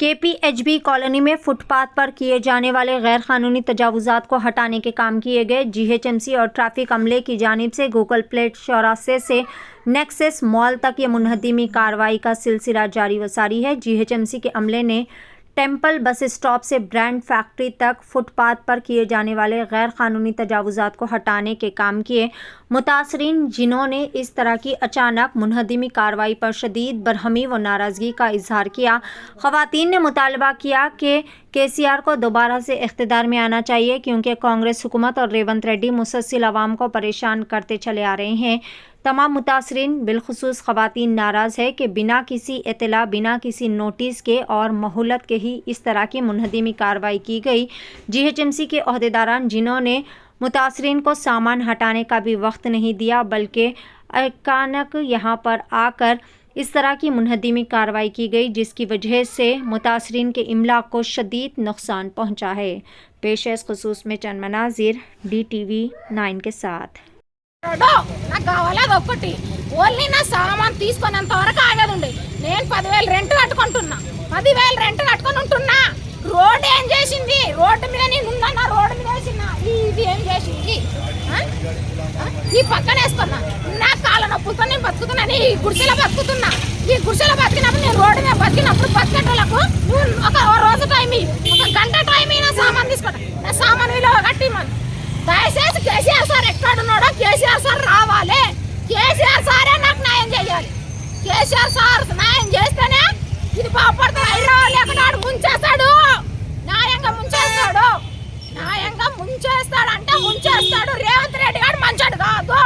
کے پی ایچ بی کالونی میں فٹ پاتھ پر کیے جانے والے غیر قانونی تجاوزات کو ہٹانے کے کام کیے گئے۔ جی ایچ ایم سی اور ٹریفک عملے کی جانب سے گوگل پلیٹ چوراسے سے نیکسس مال تک یہ منہدمی کارروائی کا سلسلہ جاری وساری ہے۔ جی ایچ ایم سی کے عملے نے ٹیمپل بس اسٹاپ سے برانڈ فیکٹری تک فٹ پاتھ پر کیے جانے والے غیر قانونی تجاوزات کو ہٹانے کے کام کیے۔ متاثرین جنہوں نے اس طرح کی اچانک منہدمی کارروائی پر شدید برہمی و ناراضگی کا اظہار کیا، خواتین نے مطالبہ کیا کہ کے سی آر کو دوبارہ سے اقتدار میں آنا چاہیے کیونکہ کانگریس حکومت اور ریونت ریڈی مسلسل عوام کو پریشان کرتے چلے آ رہے ہیں۔ تمام متاثرین بالخصوص خواتین ناراض ہے کہ بنا کسی اطلاع، بنا کسی نوٹس کے اور مہلت کے ہی اس طرح کی منہدمی کارروائی کی گئی۔ جی ایچ ایم سی کے عہدیداران جنہوں نے متاثرین کو سامان ہٹانے کا بھی وقت نہیں دیا، بلکہ اکانک یہاں پر آ کر اس طرح کی منہدمی کارروائی کی گئی، جس کی وجہ سے متاثرین کے املاک کو شدید نقصان پہنچا ہے۔ پیش خصوص میں چند مناظر۔ ڈی ٹی وی نائن کے ساتھ۔ నాకు కావాలి అది ఒక్కటి. ఓన్లీ నా సామాన్ తీసుకునేంత వరకు ఆగదు ఉండే. నేను పదివేలు రెంట్ కట్టుకుంటున్నా. పదివేలు రెంట్ కట్టుకొని ఉంటున్నా. రోడ్డు ఏం చేసింది? రోడ్డు మీద నేను ఉందన్నా రోడ్డు మీద వేసిన ఇది ఏం చేసింది? ఈ పక్కన వేసుకున్నా. నా కాళ్ళ నొప్పులతో నేను బతుకుతున్నాను ఈ గుడిసెలో బతుకుతున్నా. ఈ గుడిసెలో బతికినప్పుడు నేను రోడ్డు మీద బతికినప్పుడు బతికేటోళ్ళకు నువ్వు ఒక రోజు టైం ఒక గంట టైం నా సామాన్ తీసుకుంటా. నా సామాన్ విలువ కట్టి మన దయచేసి కేసీఆర్ సార్ ఎక్కడున్నాడో కేసీఆర్ సార్ రావాలి కేసీఆర్ సారే నాకు న్యాయం చేయాలి కేసీఆర్ సార్ న్యాయం చేస్తేనే ఇది బాగుపడుతుంది. హైదరాబాద్ ఎక్కడాడు ముంచేస్తాడు. న్యాయంగా ముంచేస్తాడు. న్యాయంగా ముంచేస్తాడు అంటే ముంచేస్తాడు. రేవంత్ రెడ్డి గారు మంచాడు కాదు.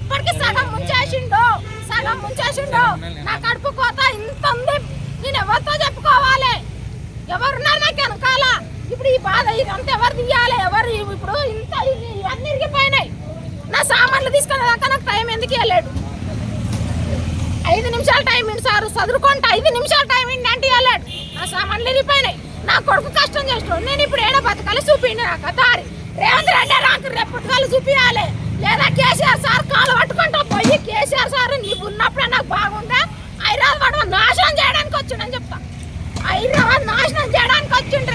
ఇప్పటికి సగం ముంచేసిండు. సగం ముంచేసిండు. నా కడుపు కోత ఇంత ఉంది. నేను ఎవరితో చెప్పుకోవాలి? ఎవరున్నారు నాకు వెనకాల? ఇప్పుడు ఈ బాధ ఇదంతా ఎవరు తీయాలి? ఎవరు ఇప్పుడు ఇంత ఇది ఇవన్నీ ఇరిగిపోయినాయి. నా సామాన్లు తీసుకునే దాకా నాకు టైం ఎందుకు వెళ్ళాడు నిమిషాలు టైం ఇండి సార్. చదువుకుంటా ఐదు నిమిషాలు టైం ఇండి అంటే వెళ్ళాడు నా సామాన్లు వెళ్ళిపోయినాయి నా కొడుకు కష్టం చేస్తాడు. నేను ఇప్పుడు ఏడో బతకాలి? చూపిండి నాకు దారి రేవంత్ రెడ్డి నాకు రేపటికాలు చూపించాలి లేదా కేసీఆర్ సార్ కాలు పట్టుకుంటా పోయి కేసీఆర్ సార్ నీవు ఉన్నప్పుడే నాకు బాగుందా? హైదరాబాద్ నాశనం చేయడానికి వచ్చిండని చెప్తా. హైదరాబాద్ నాశనం చేయడానికి వచ్చిండు